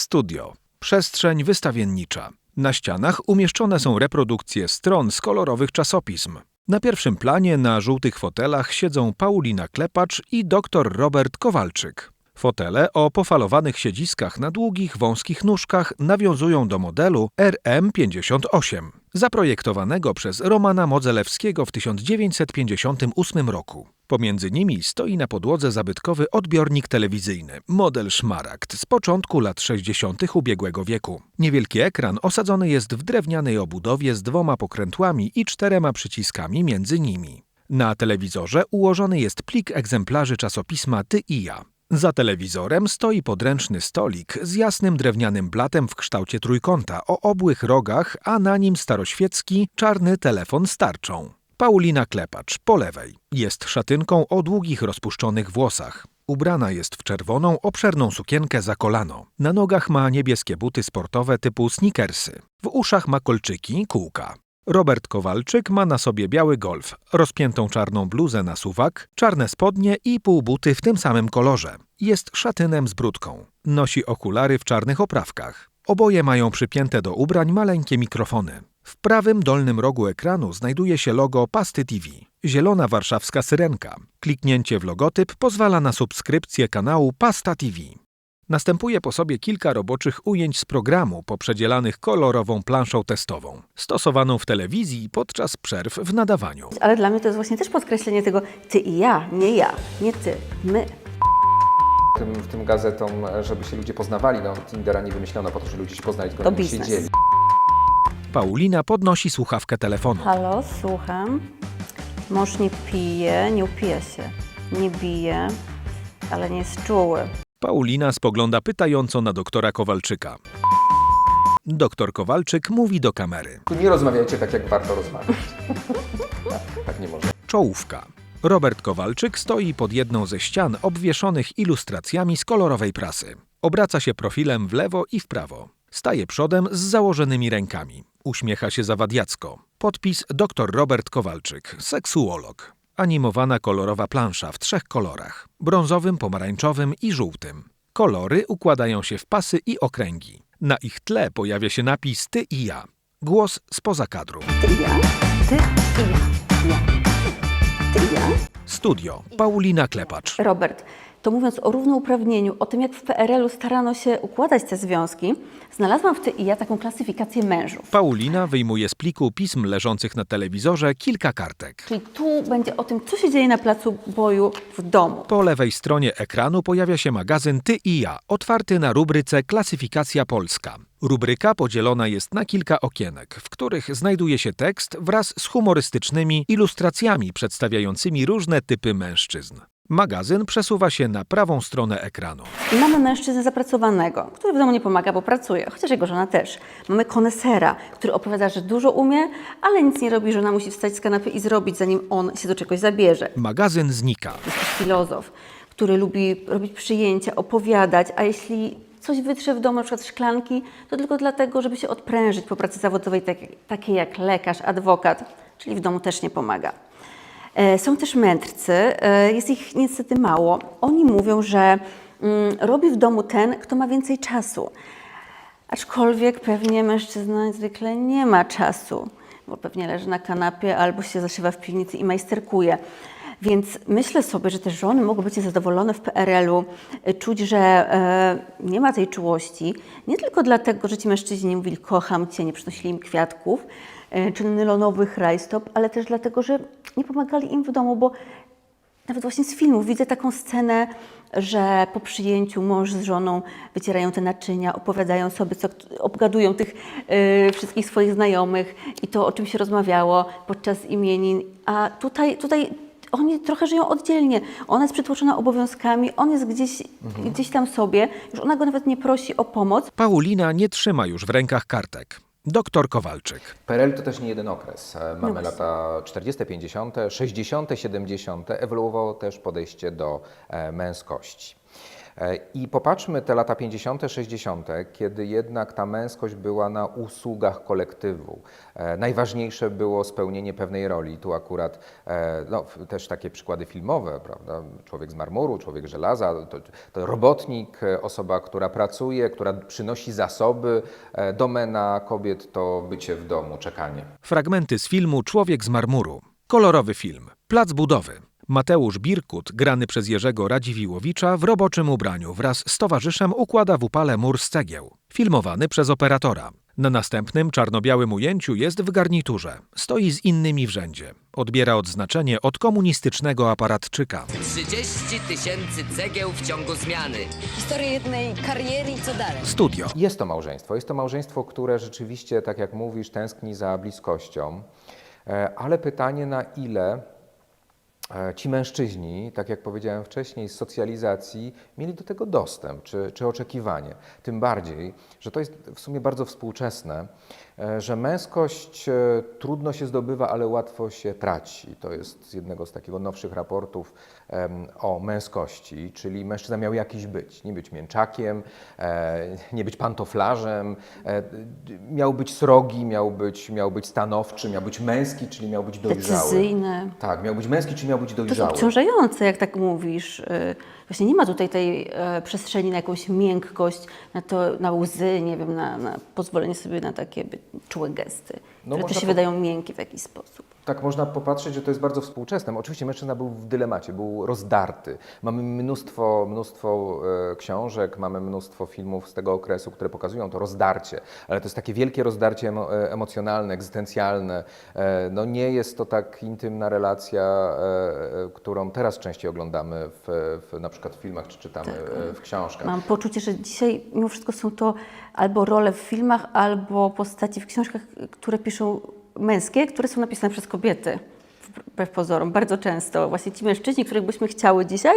Studio. Przestrzeń wystawiennicza. Na ścianach umieszczone są reprodukcje stron z kolorowych czasopism. Na pierwszym planie na żółtych fotelach siedzą Paulina Klepacz i dr Robert Kowalczyk. Fotele o pofalowanych siedziskach na długich, wąskich nóżkach nawiązują do modelu RM58, zaprojektowanego przez Romana Modzelewskiego w 1958 roku. Pomiędzy nimi stoi na podłodze zabytkowy odbiornik telewizyjny, model Szmaragd z początku lat 60. ubiegłego wieku. Niewielki ekran osadzony jest w drewnianej obudowie z dwoma pokrętłami i czterema przyciskami między nimi. Na telewizorze ułożony jest plik egzemplarzy czasopisma Ty i ja. Za telewizorem stoi podręczny stolik z jasnym drewnianym blatem w kształcie trójkąta o obłych rogach, a na nim staroświecki czarny telefon z tarczą. Paulina Klepacz po lewej jest szatynką o długich rozpuszczonych włosach. Ubrana jest w czerwoną, obszerną sukienkę za kolano. Na nogach ma niebieskie buty sportowe typu sneakersy. W uszach ma kolczyki, kółka. Robert Kowalczyk ma na sobie biały golf, rozpiętą czarną bluzę na suwak, czarne spodnie i półbuty w tym samym kolorze. Jest szatynem z brudką. Nosi okulary w czarnych oprawkach. Oboje mają przypięte do ubrań maleńkie mikrofony. W prawym dolnym rogu ekranu znajduje się logo Pasty TV. Zielona warszawska syrenka. Kliknięcie w logotyp pozwala na subskrypcję kanału Pasta TV. Następuje po sobie kilka roboczych ujęć z programu poprzedzielanych kolorową planszą testową, stosowaną w telewizji podczas przerw w nadawaniu. Ale dla mnie to jest właśnie też podkreślenie tego ty i ja, nie ja, nie ty, my. tym, w tym gazetom, żeby się ludzie poznawali. No, Tindera nie wymyślono po to, żeby ludzie się poznali, tylko To nim biznes. siedzieli. Paulina podnosi słuchawkę telefonu. Halo, słucham. Mąż nie pije, nie upija się. Nie bije, ale nie jest czuły. Paulina spogląda pytająco na doktora Kowalczyka. Doktor Kowalczyk mówi do kamery. Nie rozmawiajcie tak, jak warto rozmawiać. tak nie można. Czołówka. Robert Kowalczyk stoi pod jedną ze ścian obwieszonych ilustracjami z kolorowej prasy. Obraca się profilem w lewo i w prawo. Staje przodem z założonymi rękami. Uśmiecha się zawadiacko. Podpis dr Robert Kowalczyk, seksuolog. Animowana kolorowa plansza w trzech kolorach: brązowym, pomarańczowym i żółtym. Kolory układają się w pasy i okręgi. Na ich tle pojawia się napis Ty i ja. Głos spoza kadru. Ty i ja, ty i ja, ja. Ty i ja. Studio. Paulina Klepacz. Robert, to mówiąc o równouprawnieniu, o tym jak w PRL-u starano się układać te związki, znalazłam w ty i ja taką klasyfikację mężów. Paulina wyjmuje z pliku pism leżących na telewizorze kilka kartek. Czyli tu będzie o tym, co się dzieje na placu boju w domu. Po lewej stronie ekranu pojawia się magazyn Ty i ja, otwarty na rubryce Klasyfikacja Polska. Rubryka podzielona jest na kilka okienek, w których znajduje się tekst wraz z humorystycznymi ilustracjami przedstawiającymi różne typy mężczyzn. Magazyn przesuwa się na prawą stronę ekranu. Mamy mężczyznę zapracowanego, który w domu nie pomaga, bo pracuje, chociaż jego żona też. Mamy konesera, który opowiada, że dużo umie, ale nic nie robi, żona musi wstać z kanapy i zrobić, zanim on się do czegoś zabierze. Magazyn znika. Jest też filozof, który lubi robić przyjęcia, opowiadać, a jeśli coś wytrze w domu, na przykład szklanki, to tylko dlatego, żeby się odprężyć po pracy zawodowej, tak, takiej jak lekarz, adwokat, czyli w domu też nie pomaga. E, Są też mędrcy, e, jest ich niestety mało. Oni mówią, że mm, robi w domu ten, kto ma więcej czasu. Aczkolwiek pewnie mężczyzna zwykle nie ma czasu, bo pewnie leży na kanapie albo się zaszywa w piwnicy i majsterkuje. Więc myślę sobie, że te żony mogą być niezadowolone w PRL-u, y, czuć, że e, nie ma tej czułości. Nie tylko dlatego, że ci mężczyźni nie mówili kocham cię, nie przynosili im kwiatków e, czy nylonowych rajstop, ale też dlatego, że nie pomagali im w domu, bo nawet właśnie z filmów widzę taką scenę, że po przyjęciu mąż z żoną wycierają te naczynia, opowiadają sobie, co, obgadują tych y, wszystkich swoich znajomych i to, o czym się rozmawiało podczas imienin. A tutaj, tutaj oni trochę żyją oddzielnie. Ona jest przytłoczona obowiązkami, on jest gdzieś, gdzieś tam sobie. Już ona go nawet nie prosi o pomoc. Paulina nie trzyma już w rękach kartek. Doktor Kowalczyk. PRL to też nie jeden okres. E, Mamy właśnie. lata 40., 50., 60., 70. Ewoluowało też podejście do e, męskości. E, I popatrzmy te lata 50., 60., kiedy jednak ta męskość była na usługach kolektywu. E, Najważniejsze było spełnienie pewnej roli. Tu akurat e, no, też takie przykłady filmowe, prawda? Człowiek z marmuru, człowiek żelaza, to, to robotnik, osoba, która pracuje, która przynosi zasoby. Domena kobiet to bycie w domu, czekanie. Fragmenty z filmu Człowiek z marmuru. Kolorowy film. Plac budowy. Mateusz Birkut, grany przez Jerzego Radziwiłowicza, w roboczym ubraniu wraz z towarzyszem układa w upale mur z cegieł. Filmowany przez operatora. Na następnym czarno-białym ujęciu jest w garniturze. Stoi z innymi w rzędzie. Odbiera odznaczenie od komunistycznego aparatczyka. 30 tysięcy cegieł w ciągu zmiany. Historię jednej kariery i co dalej? Studio. Jest to małżeństwo. Jest to małżeństwo, które rzeczywiście, tak jak mówisz, tęskni za bliskością. E, Ale pytanie, na ile ci mężczyźni, tak jak powiedziałem wcześniej, z socjalizacji mieli do tego dostęp czy, czy oczekiwanie. Tym bardziej, że to jest w sumie bardzo współczesne, e, że męskość e, trudno się zdobywa, ale łatwo się traci. To jest z jednego z takich nowszych raportów o męskości, czyli mężczyzna miał jakiś być, nie być mięczakiem, e, nie być pantoflarzem, e, miał być srogi, miał być, miał być stanowczy, miał być męski, czyli miał być dojrzały. Decyzyjny. Tak, miał być męski, czyli miał być To jest dojrzały. obciążające, jak tak mówisz. Właśnie nie ma tutaj tej e, przestrzeni na jakąś miękkość, na, to, na łzy, nie wiem, na, na pozwolenie sobie na takie by- czułe gesty, które można też się wydają miękkie w jakiś sposób. Tak można popatrzeć, że to jest bardzo współczesne. Oczywiście mężczyzna był w dylemacie, był rozdarty. Mamy mnóstwo, mnóstwo e, książek, mamy mnóstwo filmów z tego okresu, które pokazują to rozdarcie, ale to jest takie wielkie rozdarcie e, emocjonalne, egzystencjalne. E, no nie jest to tak intymna relacja, którą teraz częściej oglądamy w, w, na przykład w filmach czy czytamy e, w książkach. Mam poczucie, że dzisiaj mimo wszystko są to albo role w filmach, albo postaci w książkach, które piszą męskie, które są napisane przez kobiety. Wbrew pozorom, bardzo często. Właśnie ci mężczyźni, których byśmy chciały dzisiaj,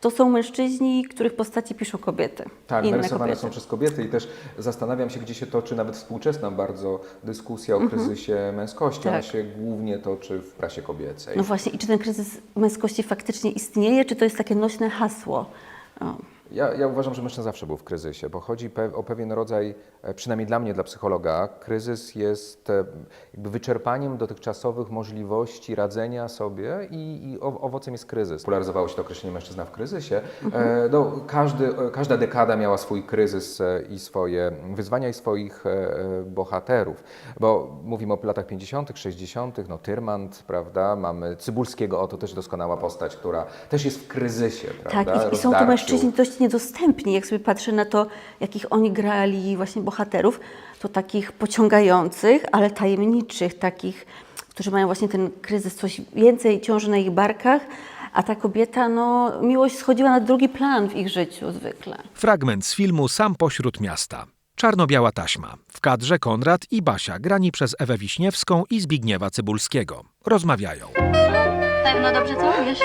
to są mężczyźni, których postaci piszą kobiety. Tak, inne narysowane kobiety. są przez kobiety i też zastanawiam się, gdzie się toczy nawet współczesna bardzo dyskusja o kryzysie męskości. Ona Tak. się głównie toczy w prasie kobiecej. No właśnie, i czy ten kryzys męskości faktycznie istnieje, czy to jest takie nośne hasło? O. Ja, ja uważam, że mężczyzna zawsze był w kryzysie, bo chodzi pe o pewien rodzaj, przynajmniej dla mnie, dla psychologa, kryzys jest e, jakby wyczerpaniem dotychczasowych możliwości radzenia sobie i, i owocem jest kryzys. Popularyzowało się to określenie mężczyzna w kryzysie. E, no, każdy, e, każda dekada miała swój kryzys e, i swoje wyzwania i swoich e, e, bohaterów, bo mówimy o latach 50., 60., no Tyrmand, prawda, mamy Cybulskiego, o to też doskonała postać, która też jest w kryzysie, prawda, Tak, i, i są to mężczyźni dość niedostępni. Jak sobie patrzę na to, jakich oni grali właśnie bohaterów, to takich pociągających, ale tajemniczych, takich, którzy mają właśnie ten kryzys, coś więcej ciąży na ich barkach, a ta kobieta, no, miłość schodziła na drugi plan w ich życiu zwykle. Fragment z filmu Sam pośród miasta. Czarno-biała taśma. W kadrze Konrad i Basia, grani przez Ewę Wiśniewską i Zbigniewa Cybulskiego. Rozmawiają. Pewno dobrze celujesz?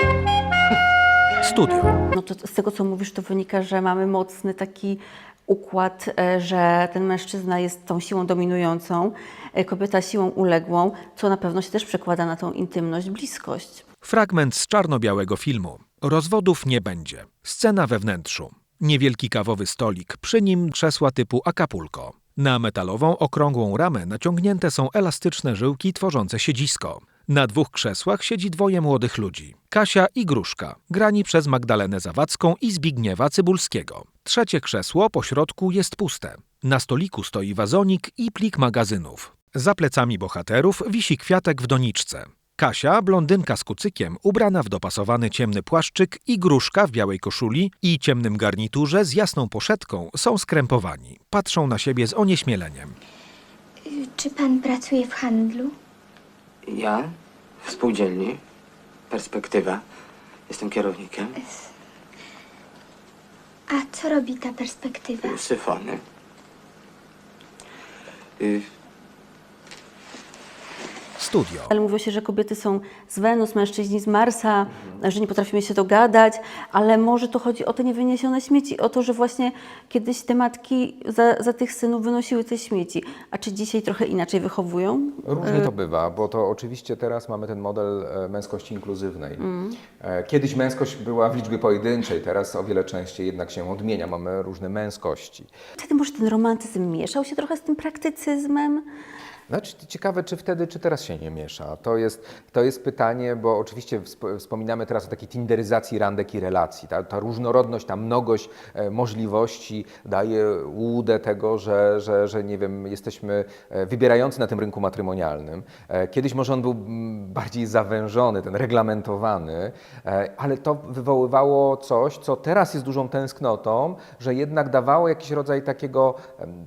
Studio. No to z tego, co mówisz, to wynika, że mamy mocny taki układ, e, że ten mężczyzna jest tą siłą dominującą, e, kobieta siłą uległą, co na pewno się też przekłada na tą intymność, bliskość. Fragment z czarno-białego filmu. Rozwodów nie będzie. Scena we wnętrzu. Niewielki kawowy stolik, przy nim krzesła typu Acapulco. Na metalową, okrągłą ramę naciągnięte są elastyczne żyłki tworzące siedzisko. Na dwóch krzesłach siedzi dwoje młodych ludzi. Kasia i Gruszka, grani przez Magdalenę Zawadzką i Zbigniewa Cybulskiego. Trzecie krzesło po środku jest puste. Na stoliku stoi wazonik i plik magazynów. Za plecami bohaterów wisi kwiatek w doniczce. Kasia, blondynka z kucykiem, ubrana w dopasowany ciemny płaszczyk i gruszka w białej koszuli i ciemnym garniturze z jasną poszetką są skrępowani. Patrzą na siebie z onieśmieleniem. Czy pan pracuje w handlu? Ja w spółdzielni, perspektywa, jestem kierownikiem, A co robi ta perspektywa? syfony. Y, Studio. Ale mówiło się, że kobiety są z Wenus, mężczyźni z Marsa, że nie potrafimy się dogadać, ale może to chodzi o te niewyniesione śmieci, o to, że właśnie kiedyś te matki za, za tych synów wynosiły te śmieci. A czy dzisiaj trochę inaczej wychowują? Różnie to bywa, bo to oczywiście teraz mamy ten model e, męskości inkluzywnej. Mm. E, Kiedyś męskość była w liczbie pojedynczej, teraz o wiele częściej jednak się odmienia, mamy różne męskości. Wtedy może ten romantyzm mieszał się trochę z tym praktycyzmem? Znaczy, ciekawe, czy wtedy, czy teraz się nie miesza. To jest, to jest pytanie, bo oczywiście wsp- wspominamy teraz o takiej tinderyzacji randek i relacji. Ta, ta różnorodność, ta mnogość e, możliwości daje łudę tego, że, że, że nie wiem, jesteśmy e, wybierający na tym rynku matrymonialnym. E, kiedyś może on był bardziej zawężony, ten reglamentowany, ale to wywoływało coś, co teraz jest dużą tęsknotą, że jednak dawało jakiś rodzaj takiego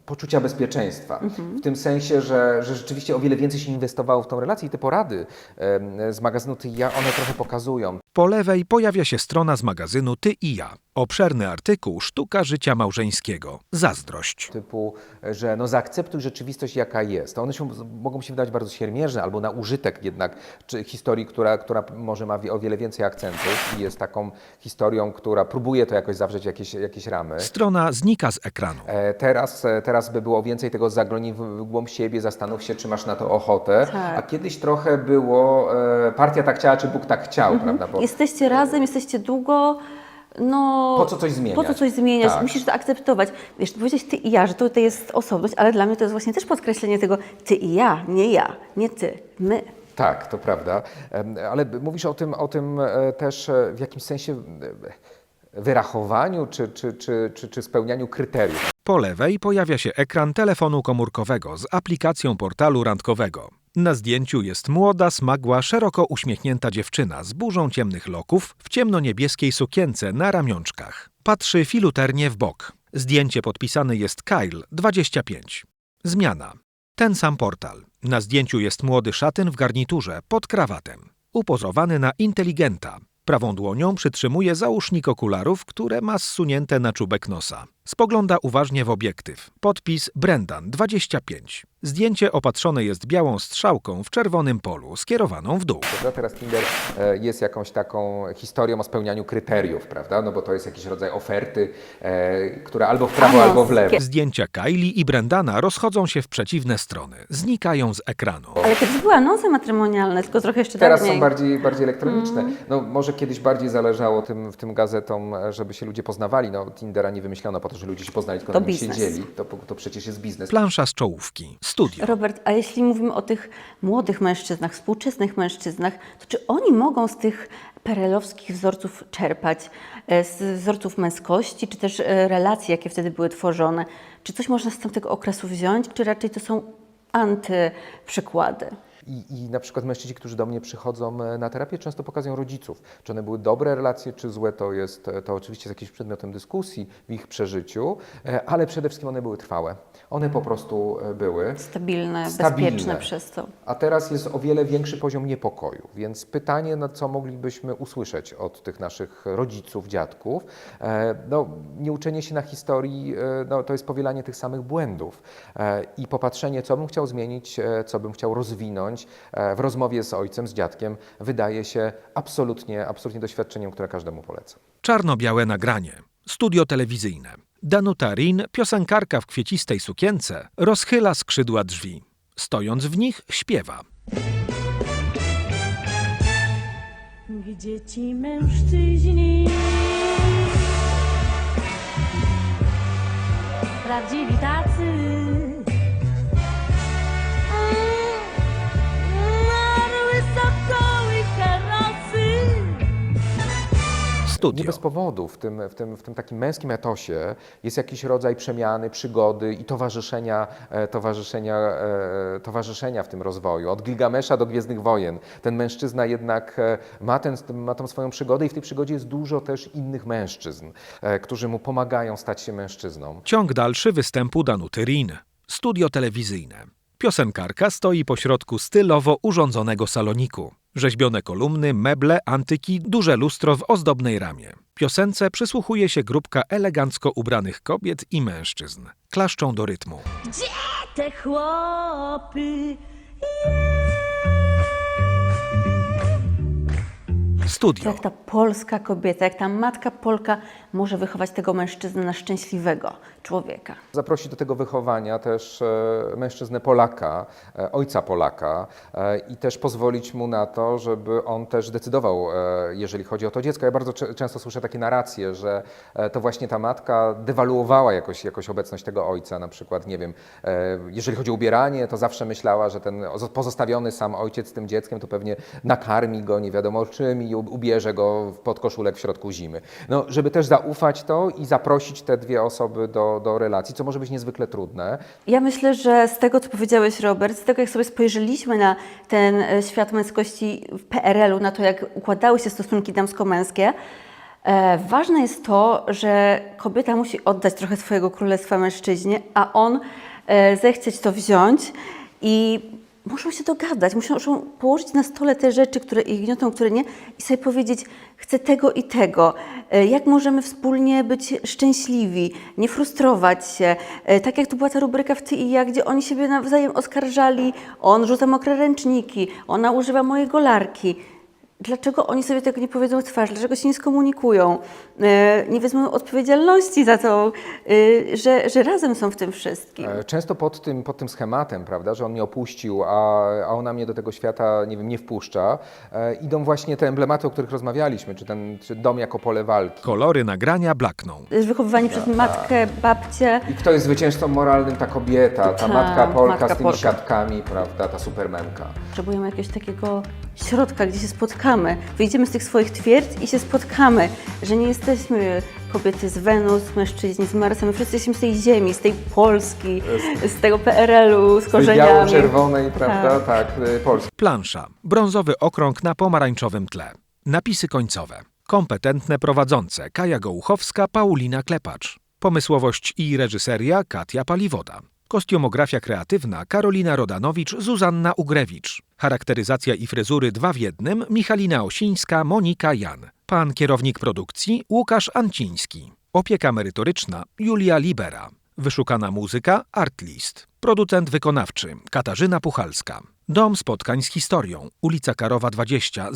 poczucia bezpieczeństwa. W tym sensie, że, że rzeczywiście o wiele więcej się inwestowało w tą relację i te porady z magazynu Ty i ja, one trochę pokazują. Po lewej pojawia się strona z magazynu Ty i ja. Obszerny artykuł Sztuka życia małżeńskiego. Zazdrość. typu, że no zaakceptuj rzeczywistość jaka jest. To one się, mogą się wydawać bardzo siermiężne albo na użytek jednak czy historii, która, która może ma o wiele więcej akcentów i jest taką historią, która próbuje to jakoś zawrzeć w jakieś, jakieś ramy. Strona znika z ekranu. E, Teraz, e, teraz by było więcej tego zaglądnij w w głąb siebie, zastanów się, czy masz na to ochotę. Tak. A kiedyś trochę było e, partia tak chciała, czy Bóg tak chciał, prawda? Bo Jesteście razem, jesteście długo. No, Po co coś zmieniać? Po co coś zmieniać? Tak. Musisz to akceptować. Wiesz, powiedzieć ty i ja, że to, to jest osobność, ale dla mnie to jest właśnie też podkreślenie tego ty i ja, nie ja, nie ty, my. Tak, to prawda. Ale mówisz o tym, o tym e, też e, w jakimś sensie e, wyrachowaniu czy, czy, czy, czy, czy spełnianiu kryteriów. Po lewej pojawia się ekran telefonu komórkowego z aplikacją portalu randkowego. Na zdjęciu jest młoda, smagła, szeroko uśmiechnięta dziewczyna z burzą ciemnych loków w ciemno-niebieskiej sukience na ramionczkach. Patrzy filuternie w bok. Zdjęcie podpisane jest Kyle, 25. Zmiana. Ten sam portal. Na zdjęciu jest młody szatyn w garniturze, pod krawatem. Upozowany na inteligenta. Prawą dłonią przytrzymuje załóżnik okularów, które ma zsunięte na czubek nosa. Spogląda uważnie w obiektyw. Podpis Brendan 25. Zdjęcie opatrzone jest białą strzałką w czerwonym polu, skierowaną w dół. Prawda? Teraz Tinder e, jest jakąś taką historią o spełnianiu kryteriów, prawda? No bo to jest jakiś rodzaj oferty, e, która albo w prawo, albo w lewo. Zdjęcia Kylie i Brendana rozchodzą się w przeciwne strony, znikają z ekranu. Ale kiedyś były anonsy matrymonialne, tylko trochę jeszcze Teraz dawniej. są bardziej, bardziej elektroniczne. No, może kiedyś bardziej zależało tym, w tym gazetom, e, żeby się ludzie poznawali. No, Tindera nie wymyślono po to, że ludzie się poznali, tylko To na nim biznes. siedzieli. To, to przecież jest biznes. Plansza z czołówki. Studio. Robert, a jeśli mówimy o tych młodych mężczyznach, współczesnych mężczyznach, to czy oni mogą z tych perelowskich wzorców czerpać, e, z wzorców męskości, czy też e, relacji, jakie wtedy były tworzone? Czy coś można z tamtego okresu wziąć, czy raczej to są antyprzykłady? I, I na przykład mężczyźni, którzy do mnie przychodzą e, na terapię, często pokazują rodziców. Czy one były dobre relacje, czy złe, to jest e, to oczywiście jest jakimś przedmiotem dyskusji w ich przeżyciu, e, ale przede wszystkim one były trwałe. One po prostu były. Stabilne, Stabilne. bezpieczne przez to. A teraz jest o wiele większy poziom niepokoju, więc pytanie, na co moglibyśmy usłyszeć od tych naszych rodziców, dziadków, no, nie uczenie się na historii, no, to jest powielanie tych samych błędów i popatrzenie, co bym chciał zmienić, co bym chciał rozwinąć e, w rozmowie z ojcem, z dziadkiem, wydaje się absolutnie, absolutnie doświadczeniem, które każdemu polecam. Czarno-białe nagranie. Studio telewizyjne. Danuta Rin, piosenkarka w kwiecistej sukience, rozchyla skrzydła drzwi. Stojąc w nich, śpiewa. Gdzie ci mężczyźni Prawdziwi tacy Nie Studio. bez powodu w tym, w, tym, w tym takim męskim etosie jest jakiś rodzaj przemiany, przygody i towarzyszenia, e, towarzyszenia, e, towarzyszenia w tym rozwoju. Od Gilgamesza do Gwiezdnych Wojen. Ten mężczyzna jednak e, ma, ten, ma tą swoją przygodę i w tej przygodzie jest dużo też innych mężczyzn, którzy mu pomagają stać się mężczyzną. Ciąg dalszy występu Danuty Rin. Studio telewizyjne. Piosenkarka stoi pośrodku stylowo urządzonego saloniku. Rzeźbione kolumny, meble, antyki, duże lustro w ozdobnej ramie. Piosence przysłuchuje się grupka elegancko ubranych kobiet i mężczyzn. Klaszczą do rytmu. Gdzie te chłopy? Studio. Jak ta polska kobieta, jak ta matka Polka może wychować tego mężczyznę na szczęśliwego człowieka. Zaprosić do tego wychowania też e, mężczyznę Polaka, e, ojca Polaka e, i też pozwolić mu na to, żeby on też decydował, jeżeli chodzi o to dziecko. Ja bardzo często słyszę takie narracje, że to właśnie ta matka dewaluowała jakoś, jakoś obecność tego ojca. Na przykład, nie wiem, jeżeli chodzi o ubieranie, to zawsze myślała, że ten pozostawiony sam ojciec z tym dzieckiem to pewnie nakarmi go nie wiadomo czym i ubierze go pod koszulek w środku zimy. No, żeby też zaufać to i zaprosić te dwie osoby do, do relacji, co może być niezwykle trudne. Ja myślę, że z tego, co powiedziałeś, Robert, z tego, jak sobie spojrzeliśmy na ten e, świat męskości w PRL-u, na to, jak układały się stosunki damsko-męskie, e, ważne jest to, że kobieta musi oddać trochę swojego królestwa mężczyźnie, a on e, zechcieć to wziąć i muszą się dogadać, muszą, położyć na stole te rzeczy, które ich gniotą, które nie i sobie powiedzieć, chcę tego i tego. E, Jak możemy wspólnie być szczęśliwi, nie frustrować się. E, Tak jak tu była ta rubryka w Ty i ja, gdzie oni siebie nawzajem oskarżali, on rzuca mokre ręczniki, ona używa mojej golarki. Dlaczego oni sobie tego nie powiedzą w twarz? Dlaczego się nie skomunikują? E, Nie wezmą odpowiedzialności za to, e, że, że razem są w tym wszystkim. E, Często pod tym, pod tym schematem, prawda, że on mnie opuścił, a, a ona mnie do tego świata, nie wiem, nie wpuszcza, idą właśnie te emblematy, o których rozmawialiśmy, czy ten czy dom jako pole walki. Kolory nagrania blakną. Wychowywani przez matkę, babcię. I kto jest zwycięzcą moralnym? Ta kobieta, ta Tak, matka Polka matka z tymi Polka. siatkami, prawda, ta supermenka. Potrzebujemy jakiegoś takiego środka, gdzie się spotkamy. Wyjdziemy z tych swoich twierdz i się spotkamy, że nie jesteśmy kobiety z Wenus, mężczyźni z Marsa, my wszyscy jesteśmy z tej ziemi, z tej Polski, z tego PRL-u, z Z korzeniami. biało-czerwonej, prawda, tak, y, Polski. Plansza. Brązowy okrąg na pomarańczowym tle. Napisy końcowe. Kompetentne prowadzące Kaja Gołuchowska, Paulina Klepacz. Pomysłowość i reżyseria Katia Paliwoda. Kostiumografia kreatywna Karolina Rodanowicz, Zuzanna Ugrewicz. Charakteryzacja i fryzury dwa w jednym Michalina Osińska, Monika Jan. Pan kierownik produkcji Łukasz Anciński. Opieka merytoryczna Julia Libera. Wyszukana muzyka Artlist. Producent wykonawczy Katarzyna Puchalska. Dom spotkań z historią. Ulica Karowa 20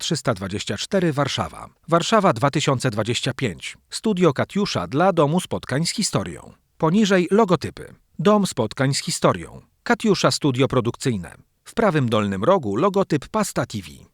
00324 Warszawa. Warszawa 2025. Studio Katiusza dla Domu Spotkań z historią. Poniżej logotypy. Dom spotkań z historią. Katiusza Studio Produkcyjne. W prawym dolnym rogu logotyp Pasta TV.